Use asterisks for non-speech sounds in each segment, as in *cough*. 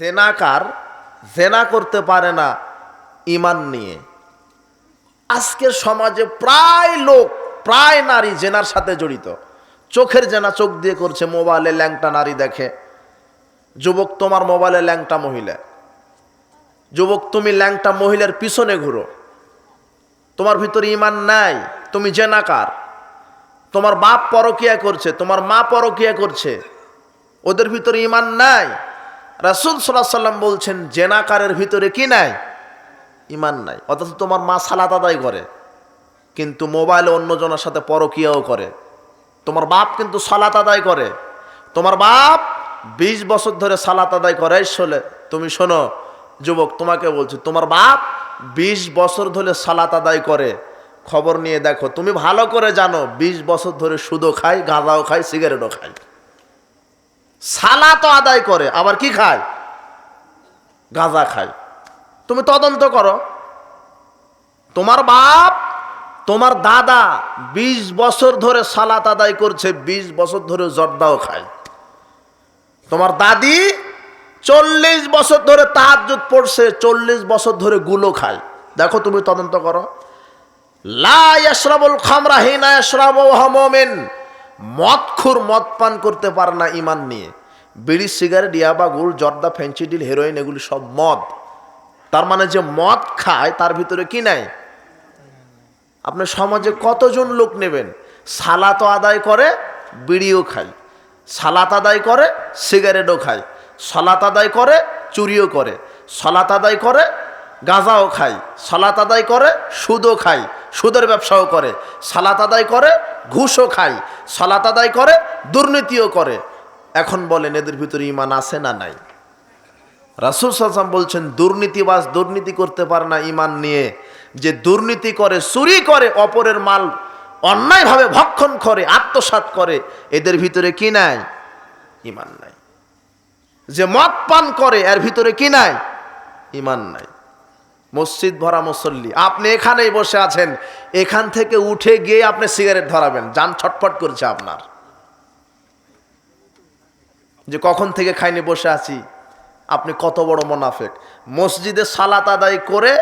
জেনাকার জেনা করতে পারে না ইমান নিয়ে। আজকের সমাজে প্রায় লোক, প্রায় নারী জেনার সাথে জড়িত। চোখের জেনা চোখ দিয়ে করছে, মোবাইলে ল্যাংটা নারী দেখে। যুবক, তোমার মোবাইলে ল্যাংটা মহিলা। যুবক, তুমি ল্যাংটা মহিলার পিছনে ঘুরো। তোমার ভিতরে ইমান নাই, তুমি জেনাকার। তোমার বাপ পরকিয়া করছে, তোমার মা পরকিয়া করছে। ওদের ভিতরে ইমান নাই। রাসুল সাল্লাহ সাল্লাম বলছেন, জেনাকারের ভিতরে কি নাই? ইমান নাই। অথচ তোমার মা সালাত আদায় করে, কিন্তু মোবাইলে অন্যজনের সাথে পরকিয়াও করে। তোমার বাপ কিন্তু সালাত আদায় করে। তোমার বাপ বিশ বছর ধরে সালাত আদায় করে শোলে, তুমি শোনো, যুবক, তোমাকে বলছি, তোমার বাপ বিশ বছর ধরে সালাত আদায় করে। খবর নিয়ে দেখো, তুমি ভালো করে জানো, বিশ বছর ধরে সুদও খায়, গাঁজাও খায়, সিগারেটও খায়। সালাত আদায় করে, আবার কি খায়? গাঁজা খায়। তুমি তদন্ত করো। তোমার বাপ, তোমার দাদা ২০ বছর ধরে সালাত আদায় করছে ২০ বছর ধরে জর্দাও খায়। তোমার দাদি চল্লিশ বছর ধরে তাহাজুদ পড়ছে, চল্লিশ বছর ধরে গুলো খায়। দেখো তুমি তদন্ত করো। লাশরাবুল খামরা হিনা ইয়াশরাবু হামমিন মদখুর মদ পান করতে পারে না ইমান নিয়ে। বিড়ি, সিগারেট, ইয়াবা গুড় জর্দা ফেন্সিডিল হেরোইন, এগুলি সব মদ। তার মানে যে মদ খায়, তার ভিতরে কি নাই? আপনি সমাজে কতজন লোক নেবেন? সালাত আদায় করে, বিড়িও খায়। সালাত আদায় করে, সিগারেটও খায়। সালাত আদায় করে, চুরিও করে। সালাত আদায় করে, গাঁজাও খায়। সালাত আদায় করে, সুদও খায়। সুদের ব্যবসাও করে। সালাত আদায় করে ঘুষও খায়, সালাত আদায় করে, দুর্নীতিও করে। এখন বলেন, এদের ভিতরে ইমান আছে না নাই? রাসুল সাল্লাম বলছেন দুর্নীতিবাস দুর্নীতি করতে পারে না ইমান নিয়ে। যে দুর্নীতি করে, চুরি করে, অপরের মাল অন্যায়ভাবে ভক্ষণ করে, আত্মসাৎ করে, এদের ভিতরে কি নাই? ইমান নাই। যে মদ পান করে, এর ভিতরে কি নাই? ইমান নাই। মসজিদ ভরা মুসল্লি। আপনি এখানেই বসে আছেন। এখান থেকে উঠে গিয়ে আপনি সিগারেট ধরাবেন। যান ছটফট করছে আপনার। যে কখন থেকে খাইনি বসে আছি? আপনি কত বড় মোনাফেক। মসজিদে সালাত আদায় করে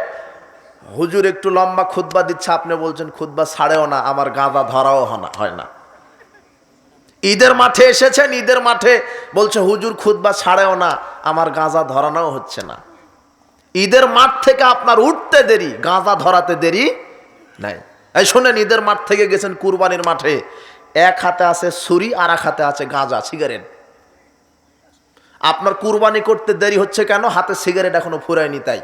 হুজুর একটু লম্বা খুতবা দিচ্ছে, আপনি বলছেন, খুতবা ছাড়েও না, আমার গাঁদা ধরাও হয় না। ঈদের মাঠে এসেছেন, ঈদের মাঠে বলছে, হুজুর, খুতবা ছাড়েও না, আমার গাঁজা ধরানোও হচ্ছে না। ঈদের মাঠ থেকে আপনার উঠতে দেরি, গাঁজা ধরাতে দেরি নাই। এই শোনেন, ঈদের মাঠ থেকে গেছেন কুরবানির মাঠে। এক হাতে আছে ছুরি, আর এক হাতে আছে গাঁজা, সিগারেট। আপনার কুরবানি করতে দেরি হচ্ছে কেন? হাতে সিগারেট এখনও ফুরায়নি তাই।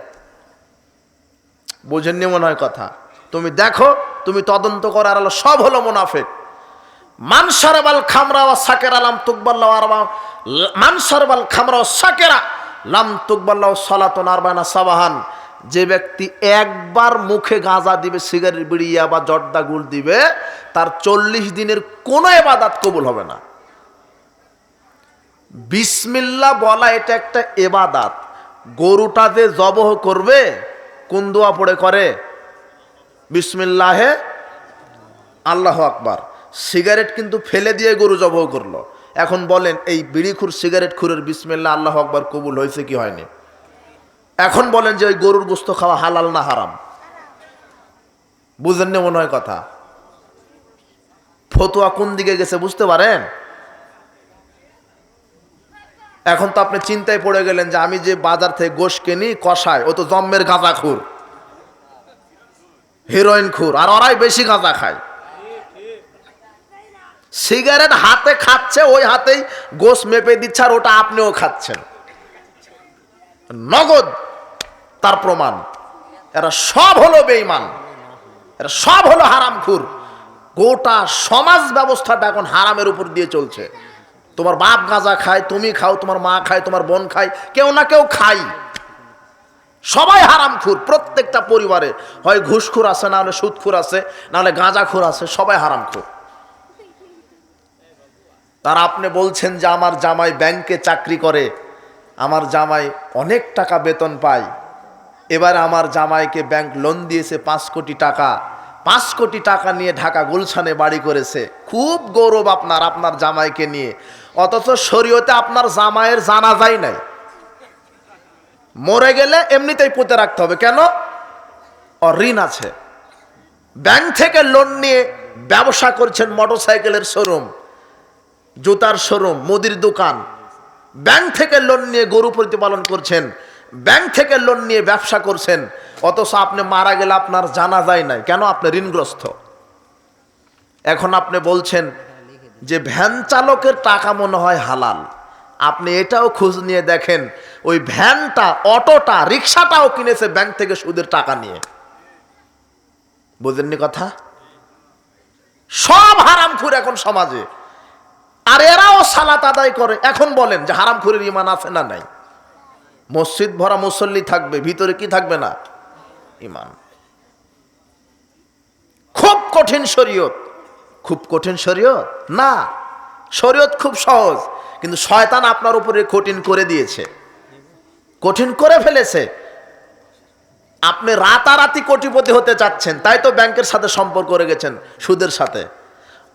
বোঝেননি মনে হয় কথা? তুমি দেখো, তুমি তদন্ত করার আলো সব হলো মুনাফেক। মানসারবাল খামরা সাকেরা লাম তুকবাল্লা আরবা মানসারবাল খামরা সাকেরা। লাম তুকবাল্লা সলাতন আরবানা সাবাহান। যে ব্যক্তি একবার মুখে গাঁজা দিবে, সিগারেট বিড়িয়া বা জর্দা গুড় দিবে, তার চল্লিশ দিনের কোনো এবাদাত কবুল হবে না। বিসমিল্লা বলা এটা একটা এবাদাত। গরুটা যে জবহ করবে, কোন দোয়া পড়ে করে? বিসমিল্লাহে আল্লাহ আকবার। সিগারেট কিন্তু ফেলে দিয়ে গরু জবহ করল। এখন বলেন, এই বিড়িখুর সিগারেট খুরের বিসমিল্লা আল্লাহ আকবার, কবুল হয়েছে কি হয়নি? এখন বলেন যে ওই গরুর গোস্ত খাওয়া হালাল না হারাম? বুঝেন মনে হয় কথা? ফতুয়া কোন দিকে গেছে বুঝতে পারেন? এখন তো আপনি চিন্তায় পড়ে গেলেন যে আমি যে বাজার থেকে গোশ কিনি, কষায়, ও তো জম্মের গাঁজা খুর, হিরোইন খুর, আর ওরাই বেশি গাঁজা খায়। সিগারেট হাতে খাচ্ছে, ওই হাতেই গোশ মেপে দিচ্ছে আর ওটা আপনিও খাচ্ছেন। নগদ তার প্রমাণ। এরা সব হলো বেঈমান। এরা সব হলো হারামখুর। গোটা সমাজ ব্যবস্থাটা এখন হারামের উপর দিয়ে চলছে। তোমার বাপ গাঁজা খায়, তুমি খাও, তোমার মা খায়, তোমার বোন খায়, কেউ না কেউ খাই সবাই হারামখুর, প্রত্যেকটা পরিবারে। হয় ঘুষখুর আছে, না হলে সুদখুর আছে, না হলে গাঁজাখুর আছে, সবাই হারামখুর। তার আপনি বলছেন যে আমার জামাই ব্যাংকে চাকরি করে, আমার জামাই অনেক টাকা বেতন পায়। এবার আমার জামাইকে ব্যাংক লোন দিয়েছে পাঁচ কোটি টাকা। পাঁচ কোটি টাকা নিয়ে ঢাকা গুলশানে বাড়ি করেছে। খুব গৌরব আপনার আপনার জামাইকে নিয়ে। অথচ শরীয়তে আপনার জামাইয়ের জানা যায় নাই। মরে গেলে এমনিতেই পুঁতে রাখতে হবে। কেন? ঋণ আছে। ব্যাংক থেকে লোন নিয়ে ব্যবসা করছেন মোটরসাইকেলের শোরুম। জুতার শোরুম, মুদির দোকান। ব্যাংক থেকে লোন নিয়ে গরু প্রতিপালন করছেন, ব্যাংক থেকে লোন নিয়ে ব্যবসা করছেন, অথচ আপনি মারা গেলে আপনার জানা যায় নাই। কেন? আপনি ঋণগ্রস্ত। এখন আপনি বলছেন যে ভ্যান চালকের টাকা মনে হয় হালাল। আপনি এটাও খোঁজ নিয়ে দেখেন, ওই ভ্যানটা, অটোটা, রিক্সাটাও কিনেছে ব্যাংক থেকে সুদের টাকা নিয়ে। বুঝেননি কথা? সব হারামখুর এখন সমাজে। আর এরাও সালাত আদায় করে। এখন বলেন যে হারামখুরের ইমান আছে না নাই? মসজিদ ভরা মুসল্লি থাকবে, ভিতরে কি থাকবে না? ইমান খুব কঠিন শরীয়ত। খুব কঠিন শরীয়ত? না। শরীয়ত খুব সহজ, কিন্তু শয়তান আপনার উপরে কঠিন করে দিয়েছে। কঠিন করে ফেলেছে। আপনি রাতারাতি কোটিপতি হতে চাচ্ছেন, তাই তো ব্যাংকের সাথে সম্পর্ক রেখেছেন, সুদের সাথে।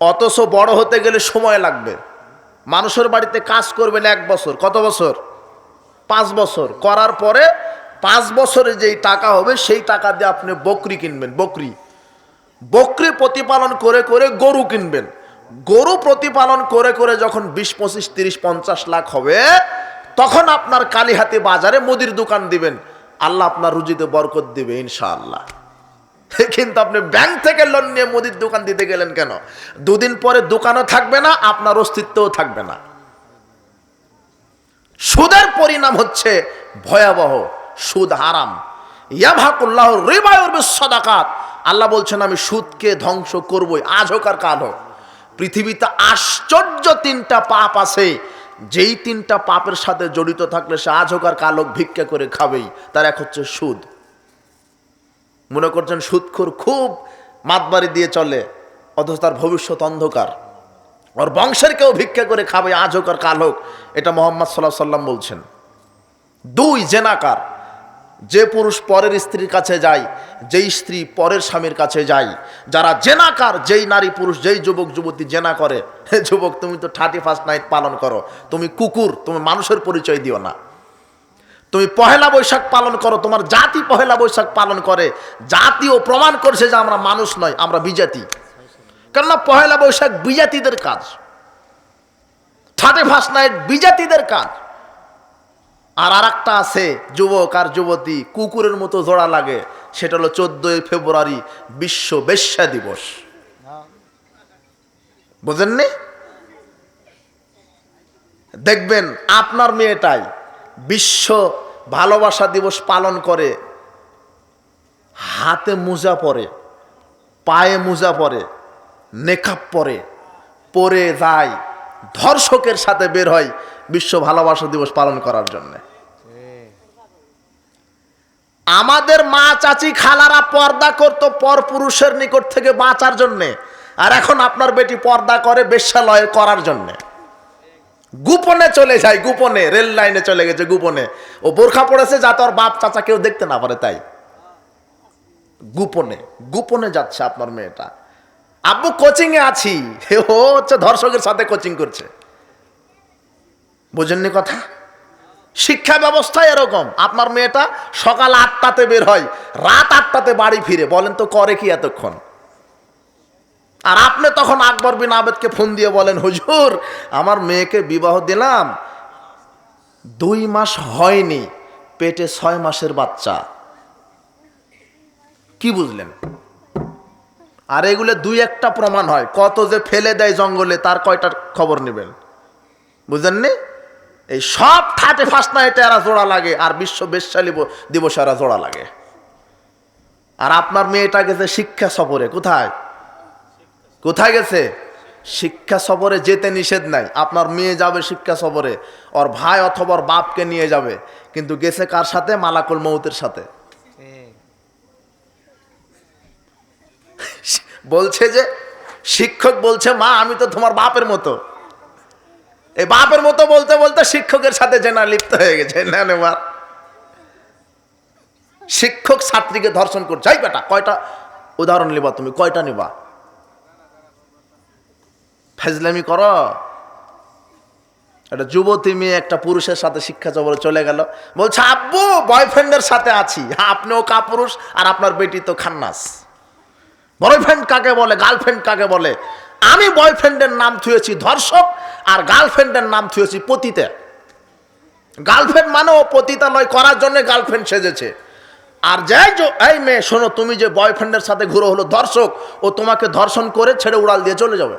অথচ বড় হতে গেলে সময় লাগবে। মানুষের বাড়িতে কাজ করবেন এক বছর, কত বছর? পাঁচ বছর। করার পরে পাঁচ বছরে যেই টাকা হবে, সেই টাকা দিয়ে আপনি বকরি কিনবেন, বকরি। বকরি প্রতিপালন করে করে গরু কিনবেন। গরু প্রতিপালন করে করে যখন বিশ, পঁচিশ, তিরিশ, পঞ্চাশ লাখ হবে, তখন আপনার কালীহাতি বাজারে মুদির দোকান দিবেন। আল্লাহ আপনার রুজিতে বরকত দিবে, ইনশাআল্লাহ। *laughs* কিন্তু আপনি ব্যাংক থেকে লোন নিয়ে মুদির দোকান দিতে গেলেন কেন? দুদিন পরে দোকানও থাকবে না, আপনার অস্তিত্বও থাকবে না। সুদের পরিণাম হচ্ছে ভয়াবহ সুদ হারাম। ইয়াভাকুল্লাহ রিবায়ুর বিশ্বদাকাত আল্লাহ বলছেন, আমি সুদকে ধ্বংস করবই, আজ হোক আর কাল হোক। পৃথিবীতে আশ্চর্য তিনটা পাপ আছে। যেই তিনটা পাপের সাথে জড়িত থাকলে সে আজ হোক আর কাল হোক ভিক্ষা করে খাবেই। তার এক হচ্ছে সুদ। মনে করছেন সুদখোর খুব মাতবাড়ি দিয়ে চলে, অথচ তার ভবিষ্যৎ অন্ধকার। ওর বংশের কেউ ভিক্ষা করে খাবে, আজ হোক আর কাল হোক, এটা মোহাম্মদ সাল্লাহ সাল্লাম বলছেন। দুই জেনাকার, যে পুরুষ পরের স্ত্রীর কাছে যায়, যেই স্ত্রী পরের স্বামীর কাছে যায়, যারা জেনাকার, যেই নারী পুরুষ, যেই যুবক, যুবতী জেনা করে *laughs* যুবক, তুমি তো থার্টি ফার্স্ট নাইট পালন করো, তুমি কুকুর, তুমি মানুষের পরিচয় দিও না। তুমি পহেলা বৈশাখ পালন করো, তোমার জাতি পহেলা বৈশাখ পালন করে জাতিও প্রমাণ করছে যে আমরা মানুষ নয়, আমরা বিজাতি। কেননা পহেলা বৈশাখ বিজাতিদের কাজ। থার্টি ফার্স্ট নাইট বিজাতিদের কাজ। আর আর একটা আছে, যুবক আর যুবতী, কুকুরের মতো জোড়া লাগে, সেটা হলো চোদ্দই ফেব্রুয়ারি বিশ্ব বেশ্যা দিবস। বুঝেননি? দেখবেন আপনার মেয়েটাই বিশ্ব ভালোবাসা দিবস পালন করে। হাতে মোজা পরে, পায়ে মোজা পরে নেকাপ পরে পরে যায়, ধর্ষকের সাথে বের হয় বিশ্ব ভালোবাসা দিবস পালন করার জন্য। আমাদের মা চাচি খালারা পর্দা করতো পর পুরুষের নিকট থেকে বাঁচার জন্যে, আর এখন আপনার বেটি পর্দা করে বেশ্যালয় করার জন্যে। গোপনে চলে যায়, গোপনে, রেল লাইনে চলে গেছে গোপনে। ও বোরখা পড়েছে যাতে ওর বাপ, চাচা কেউ দেখতে না পারে তাই। গোপনে গোপনে যাচ্ছে আপনার মেয়েটা। আব্বু কোচিং এ আছি ও হচ্ছে ধর্ষকের সাথে কোচিং করছে। বুঝেননি কথা? শিক্ষা ব্যবস্থা এরকম। আপনার মেয়েটা সকাল আটটাতে বের হয়, রাত আটটাতে বাড়ি ফিরে। বলেন তো, করে কি এতক্ষণ? আর আপনি তখন আকবর বিন আবেদকে ফোন দিয়ে বলেন, হুজুর, আমার মেয়েকে বিবাহ দিলাম। দুই মাস হয়নি, পেটে ছয় মাসের বাচ্চা। কি বুঝলেন? আর এগুলো দুই একটা প্রমাণ হয়, কত যে ফেলে দেয় জঙ্গলে, তার কয়টার খবর নেবেন? বুঝলেননি এই সব থার্টি ফার্স্ট নাইটে এরা জোড়া লাগে, আর বিশ্ব বেশালী দিবসে এরা জোড়া লাগে। আর আপনার মেয়েটা গেছে শিক্ষা সফরে, কোথায়? কোথায় গেছে? শিক্ষা সফরে যেতে নিষেধ নাই। আপনার মেয়ে যাবে শিক্ষা সফরে। ওর ভাই অথবা বাপকে নিয়ে যাবে। কিন্তু গেছে কার সাথে? মালাকুল মৌতের সাথে। বলছে যে, শিক্ষক বলছে, মা, আমি তো তোমার বাপের মতো। এই বাপের মতো বলতে বলতে শিক্ষকের সাথে জেনা লিপ্ত হয়ে গেছে। না শিক্ষক ছাত্রীকে ধর্ষণ করছে। এই বেটা, কয়টা? উদাহরণ নিবা তুমি, কয়টা নিবা? ফাজলামি কর। একটা যুবতী মেয়ে একটা পুরুষের সাথে শিক্ষা জগতে চলে গেল। বলছে, আব্বু বয়ফ্রেন্ডের সাথে আছি। হ্যাঁ আপনিও কাপুরুষ আর আপনার বেটি তো খান্নাস। বয়ফ্রেন্ড কাকে বলে গার্লফ্রেন্ড কাকে বলে? আমি বয়ফ্রেন্ডের নাম থুয়েছি ধর্ষক আর গার্লফ্রেন্ডের নাম থুয়েছি পতিতে। গার্লফ্রেন্ড মানেও পতিতালয় করার জন্য গার্লফ্রেন্ড সেজেছে। আর যাই এই মেয়ে, শোনো, তুমি যে বয়ফ্রেন্ডের সাথে ঘুরো হলো ধর্ষক, ও তোমাকে ধর্ষণ করে ছেড়ে উড়াল দিয়ে চলে যাবে।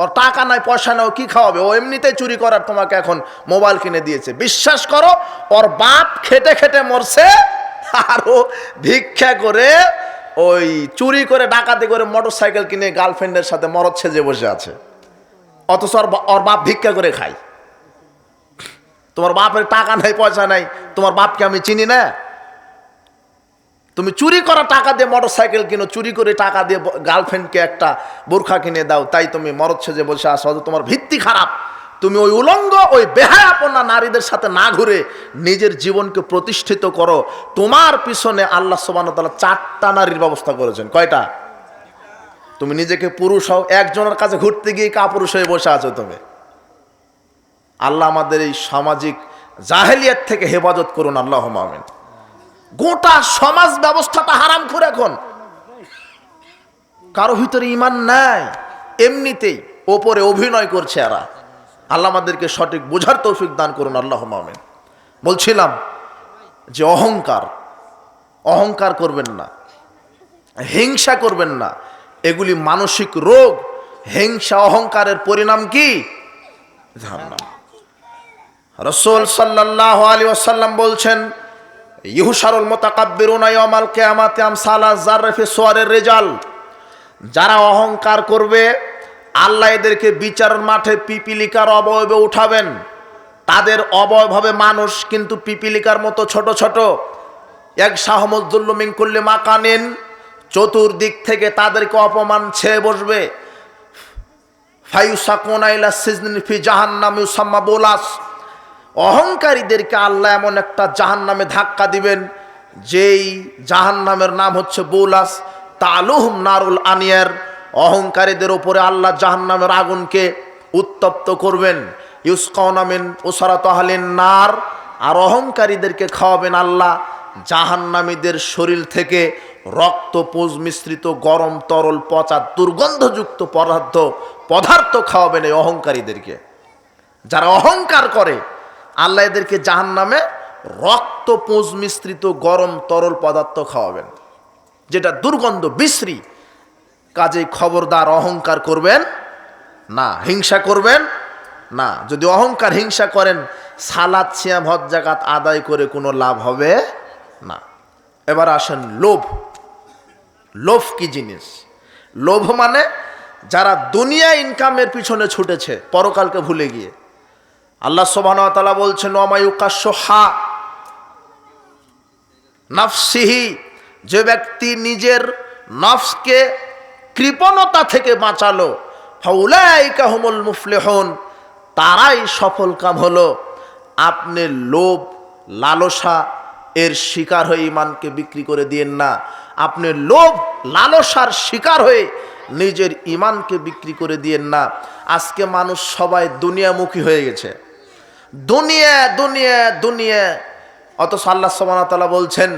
ওর টাকা নাই, পয়সা নাই কি খাওয়াবে? ও এমনিতেই চুরি করার তোমাকে এখন মোবাইল কিনে দিয়েছে। বিশ্বাস করো, ওর বাপ খেটে খেটে মরছে, আর ও ভিক্ষা করে ওই চুরি করে ডাকাতি করে মোটর সাইকেল কিনে গার্লফ্রেন্ডের সাথে মরদ সেজে বসে আছে। অথচ ওর বাপ ভিক্ষা করে খায়। তোমার বাপের টাকা নাই, পয়সা নাই, তোমার বাপকে আমি চিনি না? তুমি চুরি করা টাকা দিয়ে মোটর সাইকেল কিনো, চুরি করে টাকা দিয়ে গার্লফ্রেন্ডকে একটা বোরখা কিনে দাও, তাই তুমি মরদ সেজে বসে আসো তোমার ভিত্তি খারাপ। তুমি ওই উলঙ্গ, ওই বেহায়াপনা নারীদের সাথে না ঘুরে নিজের জীবনকে প্রতিষ্ঠিত করো। তোমার পিছনে আল্লাহ সোবান তালা চারটা নারীর ব্যবস্থা করেছেন। কয়টা? তুমি নিজেকে পুরুষ হও, একজনের কাছে ঘুরতে গিয়ে কাপুরুষ হয়ে বসে আছো তুমি। আল্লাহ আমাদের এই সামাজিক জাহেলিয়াত থেকে হেফাজত করুন আল্লাহ আমিন। গোটা সমাজ ব্যবস্থাটা হারাম করে এখন। কারও ভিতরে ইমান নাই, এমনিতেই ওপরে অভিনয় করছে এরা। আল্লাহ আমাদেরকে সঠিক বোঝার তৌফিক দান করুন আল্লাহ আমিন। বলছিলাম যে অহংকার অহংকার করবেন না, হিংসা করবেন না। এগুলি মানসিক রোগ, হিংসা, অহংকারের পরিণাম কি? জাহান্নাম। রসুল সাল্লাহ আলী ওসাল্লাম বলছেন ইহুসারুল মোতাকাব্বিরুনা ইয়ামাল কিয়ামাতি আমসালা জারফি সোয়ারের রেজাল। যারা অহংকার করবে, আল্লাহ এদেরকে বিচারের মাঠে পিপিলিকার অবয়বে উঠাবেন। তাদের অবয়ব হবে মানুষ কিন্তু পিপিলিকার মতো ছোট ছোট। এক শাহমুদ্দুল্লমিন করলে মাকানিন চতুর্দিক থেকে তাদেরকে অপমান ছেয়ে বসবে। ফাইউসাকুনাইলা সিজনিন ফি জাহান্নাম ইউসাম্মা বোলাস। অহংকারীদেরকে আল্লাহ এমন একটা জাহান নামে ধাক্কা দিবেন, যেই জাহান নামের নাম হচ্ছে বৌলাস, তালুহুম নারুল আনিয়ার। অহংকারীদের ওপরে আল্লাহ জাহান নামের আগুনকে উত্তপ্ত করবেন। ইউসকনামিন ওসারাত আহলিন নার। আর অহংকারীদেরকে খাওয়াবেন আল্লাহ জাহান্নামীদের শরীর থেকে রক্ত, পোজ মিশ্রিত, গরম, তরল, পচা, দুর্গন্ধযুক্ত পদার্থ পদার্থ খাওয়াবেন এই অহংকারীদেরকে। যারা অহংকার করে আল্লাহ এদেরকে জাহান নামে রক্ত পুঁজ মিশ্রিত গরম তরল পদার্থ খাওয়াবেন, যেটা দুর্গন্ধ, বিশ্রী। কাজেই খবরদার অহংকার করবেন না, হিংসা করবেন না। যদি অহংকার, হিংসা করেন, সালাদ, সিয়াম, হজ, জাকাত আদায় করে কোনো লাভ হবে না। এবার আসেন লোভ। লোভ কি জিনিস? লোভ মানে যারা দুনিয়া ইনকামের পিছনে ছুটেছে, পরকালকে ভুলে গিয়ে। আল্লাহ সোবাহতালা বলছেন অমায়ুকাশোহা নফসিহি যে ব্যক্তি নিজের নফসকে কৃপণতা থেকে বাঁচালো ফাউলাইকাহুমুল মুফলেহন, তারাই সফল কাম হলো। আপনি লোভ, লালসা এর শিকার হয়ে ইমানকে বিক্রি করে দিয়েন না। আপনি লোভ, লালসার শিকার হয়ে নিজের ইমানকে বিক্রি করে দিয়েন না। আজকে মানুষ সবাই দুনিয়ামুখী হয়ে গেছে। দুনিয়া দুনিয়া দুনিয়া। অথচ আল্লাহ সমানতালা বলছেন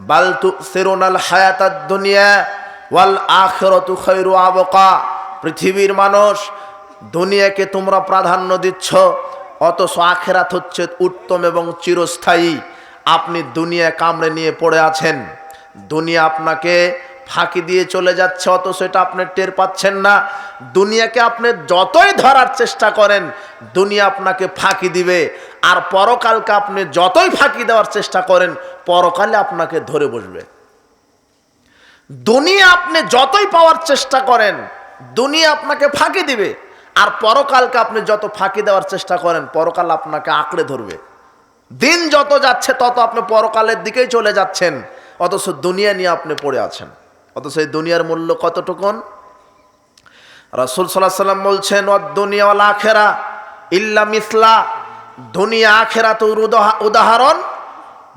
বালতু সেরোনাল হায়াতাত দুনিয়া ওয়াল আখেরতু খৈরু আবকা। পৃথিবীর মানুষ, দুনিয়াকে তোমরা প্রাধান্য দিচ্ছ, অথচ আখেরাত হচ্ছে উত্তম এবং চিরস্থায়ী। আপনি দুনিয়া কামড়ে নিয়ে পড়ে আছেন। দুনিয়া আপনাকে ফাঁকি দিয়ে চলে যাচ্ছে, অথচ এটা আপনি টের পাচ্ছেন না। দুনিয়াকে আপনি যতই ধরার চেষ্টা করেন, দুনিয়া আপনাকে ফাঁকি দিবে। আর পরকালকে আপনি যতই ফাঁকি দেওয়ার চেষ্টা করেন, পরকালে আপনাকে ধরে বসবে। দুনিয়া আপনি যতই পাওয়ার চেষ্টা করেন, দুনিয়া আপনাকে ফাঁকি দিবে। আর পরকালকে আপনি যত ফাঁকি দেওয়ার চেষ্টা করেন, পরকাল আপনাকে আঁকড়ে ধরবে। দিন যত যাচ্ছে, তত আপনি পরকালের দিকেই চলে যাচ্ছেন, অথচ দুনিয়া নিয়ে আপনি পড়ে আছেন। অথচ এই দুনিয়ার মূল্য কতটুকুন? রাসুল সাল্লাহ সাল্লাম বলছেন দুনিয়াওয়ালা আখেরা ইল্লা মিসলা। দুনিয়া আখেরা তো উদাহরণ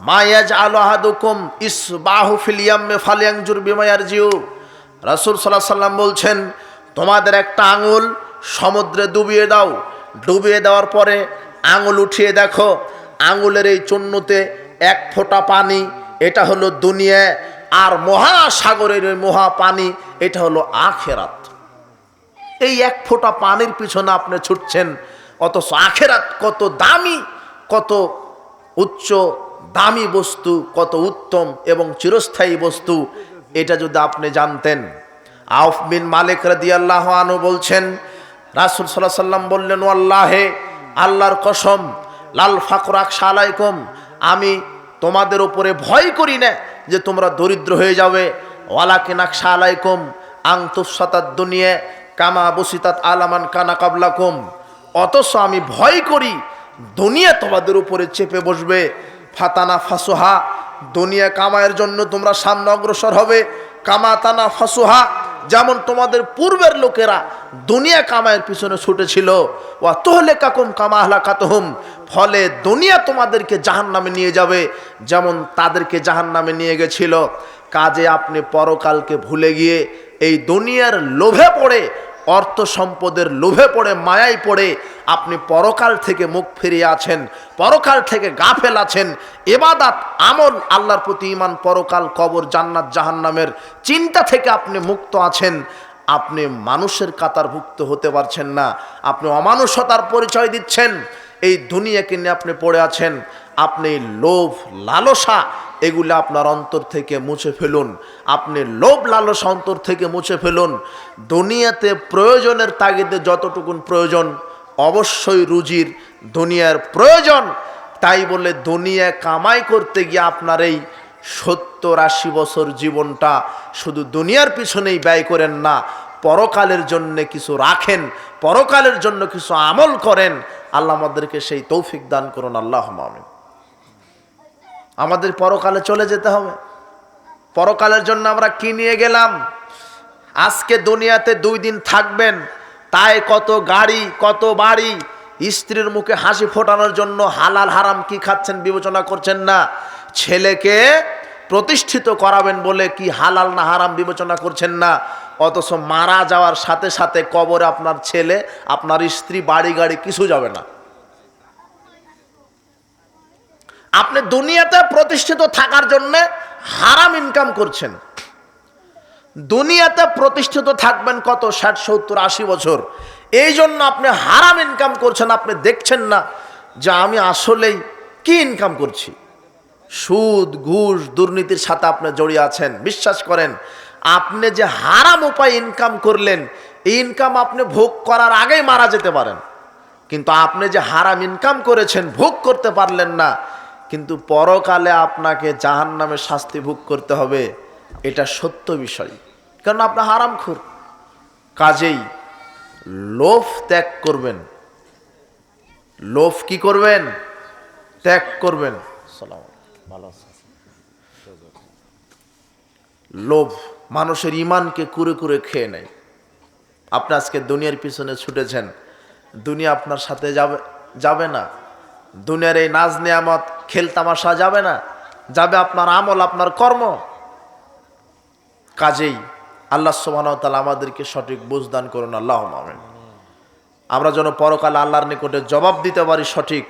মায়াজ আলোহাদুকুম ইস বাহু ফিলিয়ামে ফালিয়াংজুর বিমায়ার জিউ রাসুল সাল্লাহ সাল্লাম বলছেন, তোমাদের একটা আঙুল সমুদ্রে ডুবিয়ে দাও। ডুবিয়ে দেওয়ার পরে আঙুল উঠিয়ে দেখো, আঙুলের এই চূর্ণতে এক ফোঁটা পানি, এটা হলো দুনিয়া। আর মহাসাগরের মহা পানি এটা হলো আখেরাত। এই এক ফোঁটা পানির পিছনে আপনি ছুটছেন, অথচ আখেরাত কত দামি, কত উচ্চ দামি বস্তু, কত উত্তম এবং চিরস্থায়ী বস্তু, এটা যদি আপনি জানতেন। আউফ বিন মালিক রাদিয়াল্লাহু আনহু বলছেন, রাসূল আলাইহি সাল্লাম বললেন আল্লাহে আল্লাহর কসম, লাল ফাকরাক সালাইকুম আমি তোমাদের উপরে ভয় করি না যে তোমরা দরিদ্র হয়ে যাবে। ওয়ালা ওয়ালাকিনাক সালাইকুম আং তুফসাতাদ দুনিয়া কামা বসিতাত আলামান কানা কাবলাকুম। অথচ আমি ভয় করি, দুনিয়া তোমাদের উপরে চেপে বসবে। ফাতানা ফাসোহা দুনিয়া কামায়ের জন্য তোমরা সামনে অগ্রসর হবে। কামা তানা ফাসোহা, যেমন তোমাদের পূর্বের লোকেরা দুনিয়া কামায়ের পিছনে ছুটেছিল। ওয়া তোহলে কাকুম কামা আহলা কাতহুম ফলে দুনিয়া তোমাদেরকে জাহান নামে নিয়ে যাবে, যেমন তাদেরকে জাহান নামে নিয়ে গেছিল। কাজে আপনি পরকালকে ভুলে গিয়ে এই দুনিয়ার লোভে পড়ে অর্থ সম্পদের লোভে পড়ে, মায়ায় পড়ে আপনি পরকাল থেকে মুখ ফিরিয়ে আছেন, পরকাল থেকে গাফেল আছেন এবাদাত, আমল, আল্লাহর প্রতি ইমান পরকাল, কবর, জান্নাত, জাহান্নামের চিন্তা থেকে আপনি মুক্ত আছেন। আপনি মানুষের কাতারভুক্ত হতে পারছেন না। আপনি অমানুষতার পরিচয় দিচ্ছেন। এই দুনিয়াকে নিয়ে আপনি পড়ে আছেন। আপনি লোভ, লালসা, এগুলো আপনার অন্তর থেকে মুছে ফেলুন। আপনি লোভ, লালসা অন্তর থেকে মুছে ফেলুন। দুনিয়াতে প্রয়োজনের তাগিদে যতটুকুন প্রয়োজন, অবশ্যই রুজির দুনিয়ার প্রয়োজন। তাই বলে দুনিয়া কামাই করতে গিয়ে আপনার এই সত্তর আশি বছর জীবনটা শুধু দুনিয়ার পিছনেই ব্যয় করেন না, পরকালের জন্য কিছু রাখেন, পরকালের জন্য কিছু আমল করেন। আল্লাহ আমাদেরকে সেই তৌফিক দান করুন। আল্লাহ আমিন। আমাদের পরকালে চলে যেতে হবে। পরকালের জন্য আমরা কি নিয়ে গেলাম? আজকে দুনিয়াতে দুই দিন থাকবেন, তাই কত গাড়ি, কত বাড়ি, স্ত্রীর মুখে হাসি ফোটানোর জন্য হালাল হারাম কি খাচ্ছেন বিবেচনা করছেন না। ছেলেকে প্রতিষ্ঠিত করাবেন বলে কি হালাল না হারাম বিবেচনা করছেন না। অথচ মারা যাওয়ার সাথে সাথে কবরে আপনার ছেলে, আপনার স্ত্রী, বাড়ি, গাড়ি, কিছু যাবে না। আপনি দুনিয়াতে প্রতিষ্ঠিত থাকার জন্য হারাম ইনকাম করছেন। দুনিয়াতে প্রতিষ্ঠিত থাকবেন কত? ষাট, সত্তর, আশি বছর। এই জন্য আপনি হারাম ইনকাম করছেন, আপনি দেখছেন না যে আমি আসলেই কি ইনকাম করছি। সুদ, ঘুষ, দুর্নীতির সাথে আপনি জড়িয়ে আছেন। বিশ্বাস করেন, আপনি যে হারাম উপায় ইনকাম করলেন, এই ইনকাম আপনি ভোগ করার আগেই মারা যেতে পারেন। কিন্তু আপনি যে হারাম ইনকাম করেছেন, ভোগ করতে পারলেন না কিন্তু পরকালে আপনাকে জাহান নামে শাস্তি ভোগ করতে হবে, এটা সত্য বিষয়। কারণ আপনি হারাম খুর কাজেই লোভ ত্যাগ করবেন। লোভ কি করবেন? ত্যাগ করবেন। লোভ মানুষের ইমানকে কুরে কুরে খেয়ে নেয়। আপনি আজকে দুনিয়ার পিছনে ছুটেছেন। দুনিয়া আপনার সাথে যাবে যাবে না। দুনিয়ার এই নাজ নিয়ামত খেল তামাশা যাবে না, যাবে আপনার আমল, আপনার কর্ম। কাজেই আল্লাহ সোহানতাল আমাদেরকে সঠিক বুঝদান করুন আল্লাহ আমেন। আমরা যেন পরকালে আল্লাহর নিকটে জবাব দিতে পারি সঠিক,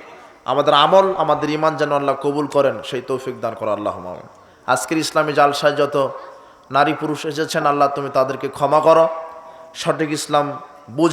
আমাদের আমল, আমাদের ইমান যেন আল্লাহ কবুল করেন, সেই তৌফিক দান করো আল্লাহ আমেন। আজকের ইসলামী জালসায় যত নারী পুরুষ এসেছেন, আল্লাহ তুমি তাদেরকে ক্ষমা করো। সঠিক ইসলাম বুঝ